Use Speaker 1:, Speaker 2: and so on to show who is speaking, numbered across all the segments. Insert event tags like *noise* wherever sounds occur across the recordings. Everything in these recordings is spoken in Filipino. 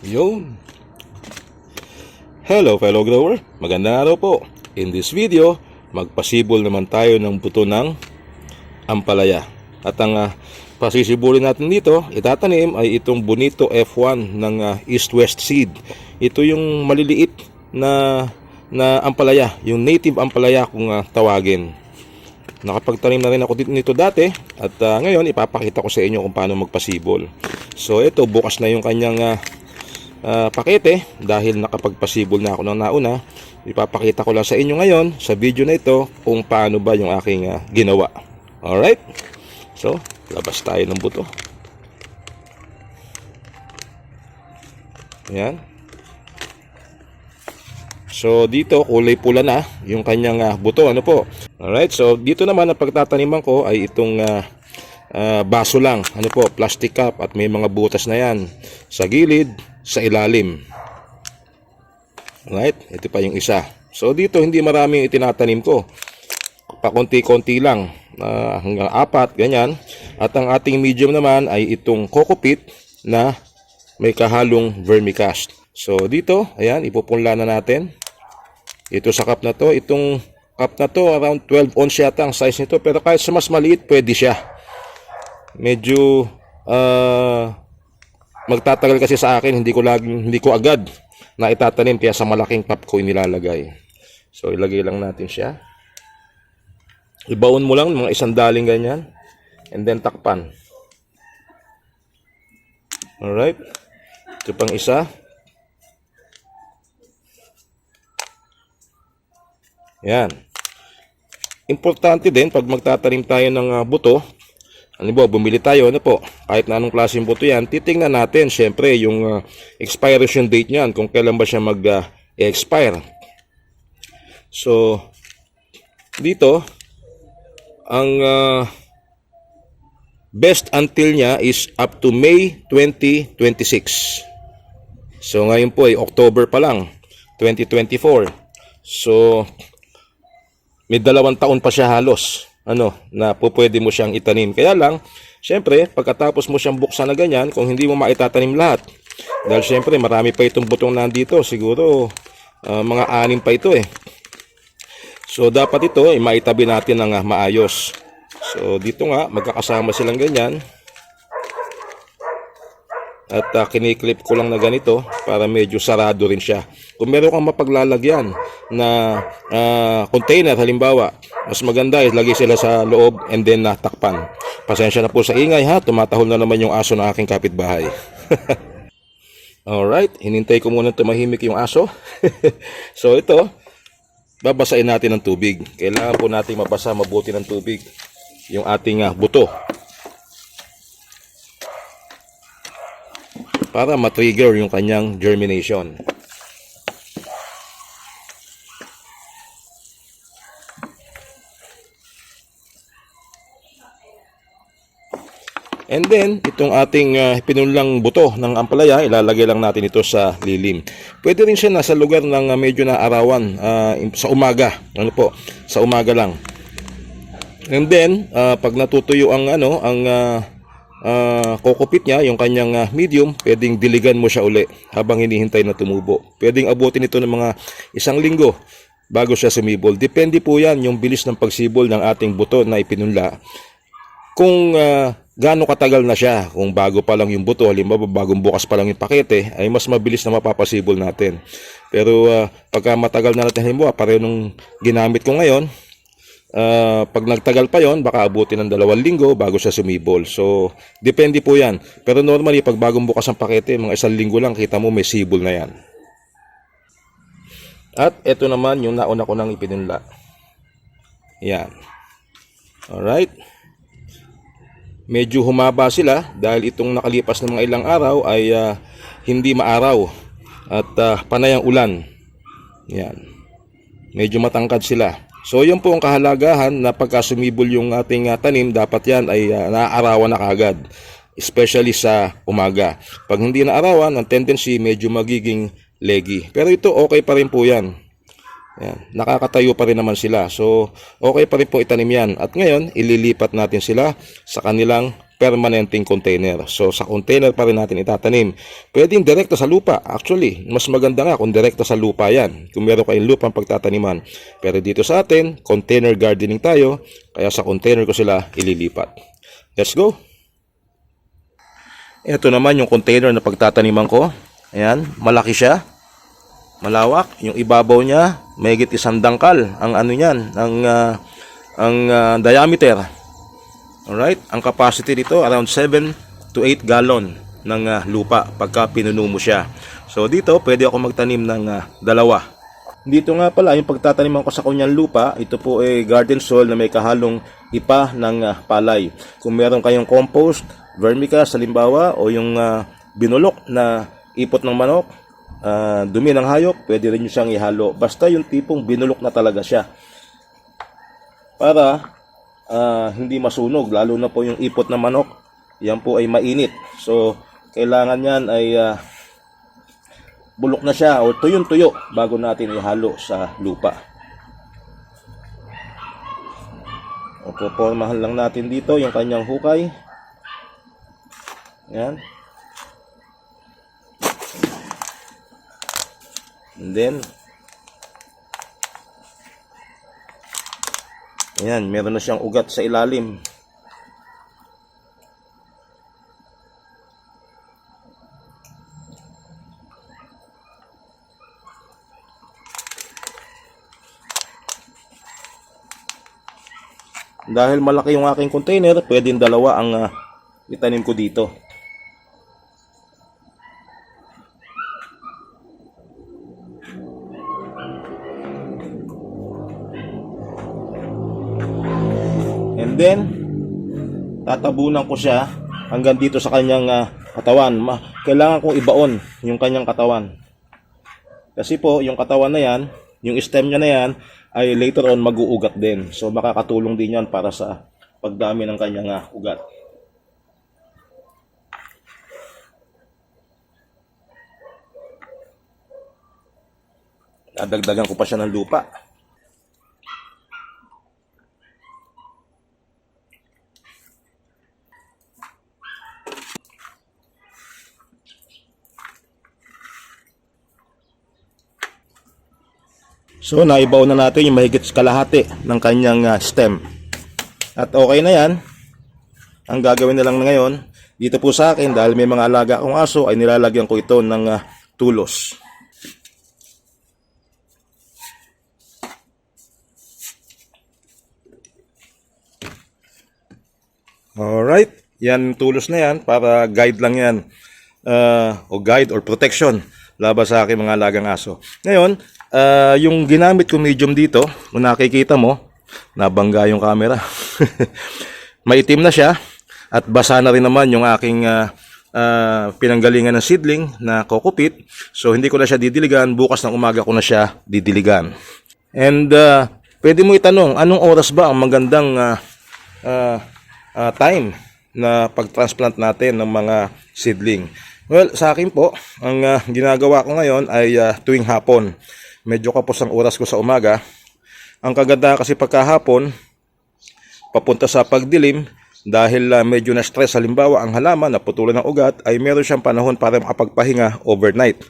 Speaker 1: Yun. Hello fellow grower, magandang araw po. In this video, magpasibol naman tayo ng buto ng ampalaya. At ang ah, pasisibulin natin dito, itatanim ay itong Bonito F1 ng ah, East-West Seed. Ito yung maliliit na na ampalaya, yung native ampalaya kung ah, tawagin. Nakapagtanim na rin ako dito nito dati at ah, ngayon ipapakita ko sa inyo kung paano magpasibol. So ito bukas na yung kanyang ah, ah, pakete dahil nakapagpasibol na ako ng nauna. Ipapakita ko lang sa inyo ngayon sa video na ito kung paano ba yung aking ah, ginawa. Alright? So, labas tayo ng buto. Ayan. So dito kulay pula na yung kanyang ah, buto ano po. Alright, so dito naman ang pagtataniman ko ay itong ah, ah, baso lang, ano po, plastic cup at may mga butas na yan sa gilid, sa ilalim. Alright, ito pa yung isa. So dito hindi maraming itinatanim ko. Pakunti-konti lang, ah, hanggang apat, ganyan. At ang ating medium naman ay itong coco pit na may kahalong vermicast. So dito, ayan, ipupunla na natin. Ito sa cup na to, itong cup na to, around 12 ounce yata ang size nito. Pero kahit sa mas maliit, pwede siya. Medyo ah, magtatagal kasi sa akin, hindi ko laging, hindi ko agad na itatanim kaya sa malaking cup ko inilalagay. So ilagay lang natin siya. Ibaon mo lang mga isang daling ganyan and then takpan. Alright. Ito pang isa. Yan. Importante din pag magtatanim tayo ng ah, buto, ba, bumili tayo, ano po, kahit na anong klaseng buto yan, titingnan natin, syempre, yung ah, expiration date niyan, kung kailan ba siya mag-expire. so, dito, ang ah, best until niya is up to May 2026. So, ngayon po ay October pa lang, 2024. So, may dalawang taon pa siya halos ano na po pwede mo siyang itanim. Kaya lang syempre pagkatapos mo siyang buksan na ganyan kung hindi mo maitatanim lahat dahil syempre marami pa itong butong nandito siguro ah, mga anim pa ito eh. So dapat ito eh, maitabi natin ng ah, maayos. So dito nga magkakasama silang ganyan. At uh, kiniklip ko lang na ganito para medyo sarado rin siya. Kung meron kang mapaglalagyan na ah, container halimbawa, mas maganda ilagay sila sa loob and then natakpan. Pasensya na po sa ingay ha, tumatahol na naman yung aso ng aking kapitbahay. *laughs* Alright, hinintay ko muna tumahimik yung aso. *laughs* so ito, babasain natin ng tubig. Kailangan po nating mabasa mabuti ng tubig yung ating ah, buto. para matrigger yung kanyang germination. And then, itong ating uh, pinunlang buto ng ampalaya, ilalagay lang natin ito sa lilim. Pwede rin siya nasa lugar ng uh, medyo na arawan uh, sa umaga. Ano po? Sa umaga lang. And then, uh, pag natutuyo ang ano, ang uh, uh, kokopit niya, yung kanyang uh, medium, pwedeng diligan mo siya uli habang hinihintay na tumubo. Pwedeng abutin ito ng mga isang linggo bago siya sumibol. Depende po yan yung bilis ng pagsibol ng ating buto na ipinunla. Kung uh, gaano katagal na siya, kung bago pa lang yung buto, halimbawa bagong bukas pa lang yung pakete, ay mas mabilis na mapapasibol natin. Pero uh, pagka matagal na natin, halimbawa, pareho nung ginamit ko ngayon, Uh, pag nagtagal pa yon baka abutin ng dalawang linggo bago siya sumibol. So, depende po yan. Pero normally, pag bagong bukas ang pakete, mga isang linggo lang, kita mo may sibol na yan. At ito naman yung nauna ko nang ipinunla. Yan. Alright. Medyo humaba sila dahil itong nakalipas ng mga ilang araw ay uh, hindi maaraw at uh, panay ang ulan. Yan. Medyo matangkad sila. So yun po ang kahalagahan na pagka sumibol yung ating uh, tanim, dapat yan ay uh, naaarawan na kagad. Especially sa umaga. Pag hindi naarawan, ang tendency medyo magiging leggy. Pero ito okay pa rin po yan. Yan. Nakakatayo pa rin naman sila. So okay pa rin po itanim yan. At ngayon, ililipat natin sila sa kanilang permanenteng container. So sa container pa rin natin itatanim. Pwedeng direkta sa lupa. Actually, mas maganda nga kung direkta sa lupa yan. Kung meron kayong lupang pagtataniman. Pero dito sa atin, container gardening tayo. Kaya sa container ko sila ililipat. Let's go! Ito naman yung container na pagtataniman ko. Ayan, malaki siya. Malawak. Yung ibabaw niya, mahigit isang dangkal. Ang ano niyan, ang, ah, ang ah, diameter. Alright, ang capacity dito around 7 to 8 gallon ng ah, lupa pagka pinuno mo siya. So dito, pwede ako magtanim ng ah, dalawa. Dito nga pala, yung pagtataniman ko sa kunyang lupa, ito po ay garden soil na may kahalong ipa ng ah, palay. Kung meron kayong compost, vermicast halimbawa, o yung ah, binulok na ipot ng manok, ah, dumi ng hayop, pwede rin nyo siyang ihalo. Basta yung tipong binulok na talaga siya. Para ah, hindi masunog, lalo na po yung ipot ng manok, yan po ay mainit. So, kailangan yan ay ah, bulok na siya o tuyong-tuyo bago natin ihalo sa lupa. O popormahan lang natin dito yung kanyang hukay. Yan. And then, Ayan, meron na siyang ugat sa ilalim. Dahil malaki yung aking container, pwedeng dalawa ang ah, itanim ko dito. Then, tatabunan ko siya hanggang dito sa kanyang ah, katawan. Ma- kailangan kong ibaon yung kanyang katawan. Kasi po, yung katawan na yan, yung stem niya na yan, ay later on mag-uugat din. So, makakatulong din yan para sa pagdami ng kanyang ah, ugat. Dadagdagan ko pa siya ng lupa. So, naibaw na natin yung mahigit kalahati ng kanyang ah, stem. At okay na yan. Ang gagawin na lang ngayon, dito po sa akin, dahil may mga alaga akong aso, ay nilalagyan ko ito ng ah, tulos. Alright, yan tulos na yan para guide lang yan. Ah, o guide or protection laban sa aking mga alagang aso. Ngayon, ah, yung ginamit ko medium dito, kung nakikita mo, nabangga yung camera. *laughs* Maitim na siya at basa na rin naman yung aking ah, ah, pinanggalingan ng seedling na kokopit. So hindi ko na siya didiligan, bukas ng umaga ko na siya didiligan. And ah, pwede mo itanong, anong oras ba ang magandang ah, ah, ah, time na pag-transplant natin ng mga seedling? Well, sa akin po, ang ah, ginagawa ko ngayon ay ah, tuwing hapon. Medyo kapos ang oras ko sa umaga. Ang kaganda kasi pagkahapon, papunta sa pagdilim, dahil ah, medyo na stress halimbawa ang halaman, naputulan ng ugat, ay meron siyang panahon para makapagpahinga overnight.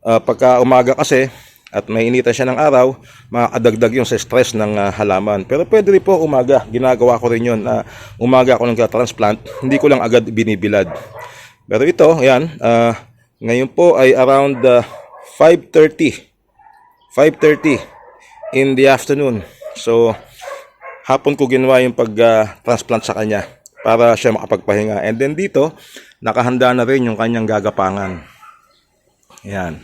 Speaker 1: Ah, pagka umaga kasi, at may initan siya ng araw, makakadagdag yung sa stress ng ah, halaman. Pero pwede rin po umaga, ginagawa ko rin yun. na umaga ako nagka-transplant, hindi ko lang agad binibilad. Pero ito, ayan, ah, ngayon po ay around ah, 5.30. 5.30 in the afternoon. So, hapon ko ginawa yung pag-transplant sa kanya para siya makapagpahinga. And then dito, nakahanda na rin yung kanyang gagapangan. Ayan.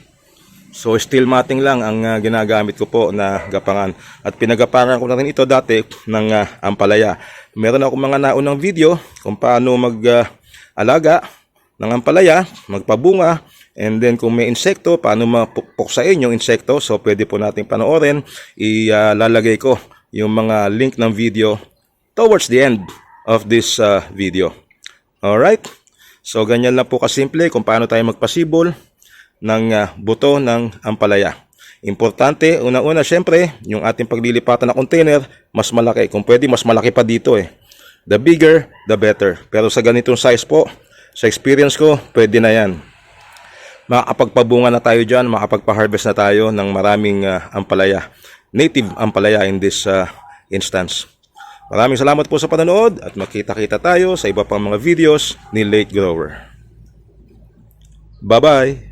Speaker 1: So, steel matting lang ang ah, ginagamit ko po na gapangan. At pinagapangan ko na rin ito dati ng ah, ampalaya. Meron ako mga naunang video kung paano mag-alaga ng ampalaya, magpabunga, and then kung may insekto, paano mapuksain yung insekto. So, pwede po natin panoorin. Ilalagay ko yung mga link ng video towards the end of this ah, video. Alright? So, ganyan lang po kasimple kung paano tayo magpasibol ng ah, buto ng ampalaya. Importante, una-una syempre, yung ating paglilipatan na container, mas malaki. Kung pwede, mas malaki pa dito eh. The bigger, the better. Pero sa ganitong size po, sa experience ko, pwede na yan. Makakapagpabunga na tayo dyan, makakapagpa-harvest na tayo ng maraming ah, ampalaya. Native ampalaya in this ah, instance. Maraming salamat po sa panonood at makita-kita tayo sa iba pang mga videos ni Late Grower. Bye-bye!